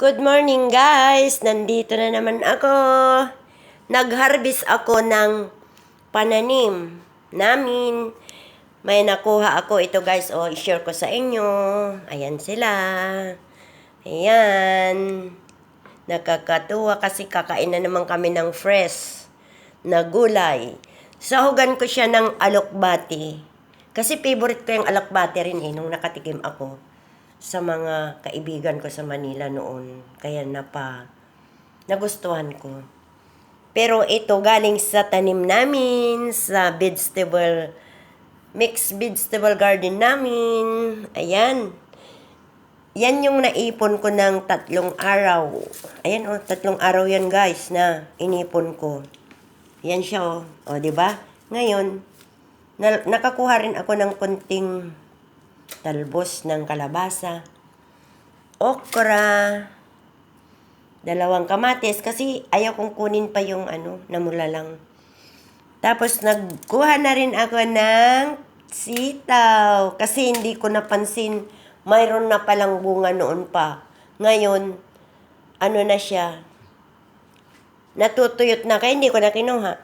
Good morning guys! Nandito na naman ako. Nag-harvest ako ng pananim namin. May nakuha ako. Ito guys, oh, i-share ko sa inyo. Ayan sila. Ayan. Nakakatuwa kasi kakain na naman kami ng fresh na gulay. Sahugan ko siya ng alokbati. Kasi favorite ko yung alokbati rin eh, nung nakatikim ako sa mga kaibigan ko sa Manila noon. Kaya napa, nagustuhan ko. Pero ito galing sa tanim namin, sa vegetable, mixed vegetable garden namin. Ayan. Yan yung naipon ko ng tatlong araw. Ayan oh, tatlong araw yan guys na inipon ko. Yan siya oh. O, di ba? Ngayon, na- nakakuha rin ako ng konting talbos ng kalabasa, okra, dalawang kamatis kasi ayaw kong kunin pa yung ano, namula lang. Tapos nagkuha na rin ako ng sitaw kasi hindi ko napansin mayroon na palang bunga noon pa. Ngayon, ano na siya, natutuyot na kaya hindi ko na kinuha.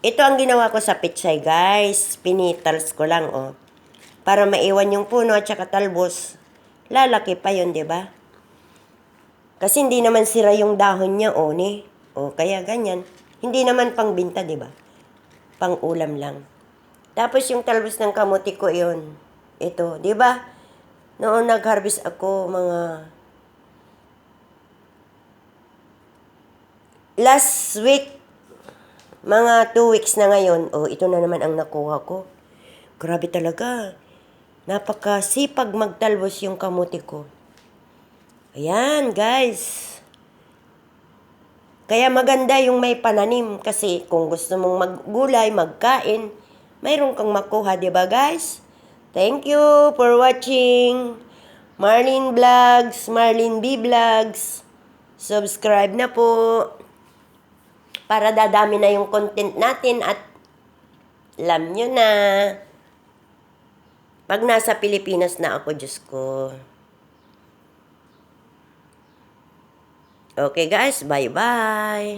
Ito ang ginawa ko sa pitsay guys. Pinitals ko lang oh para maiwan yung puno at saka talbos, lalaki pa yun, di ba? Kasi hindi naman sira yung dahon niya, o ni. O kaya ganyan. Hindi naman pang binta, di ba? Pang ulam lang. Tapos yung talbos ng kamuti ko yun. Ito, di ba? Noon nag-harvest ako mga last week, mga two weeks na ngayon, oh, ito na naman ang nakuha ko. Grabe talaga. Napakasipag magtalbos yung kamuti ko. Ayan, guys. Kaya maganda yung may pananim kasi kung gusto mong maggulay, magkain, mayroon kang makuha, di ba guys? Thank you for watching. Marlene Vlogs, Marlene B Vlogs. Subscribe na po. Para dadami na yung content natin at alam nyo na. Pag nasa Pilipinas na ako, Diyos ko. Okay guys, bye-bye.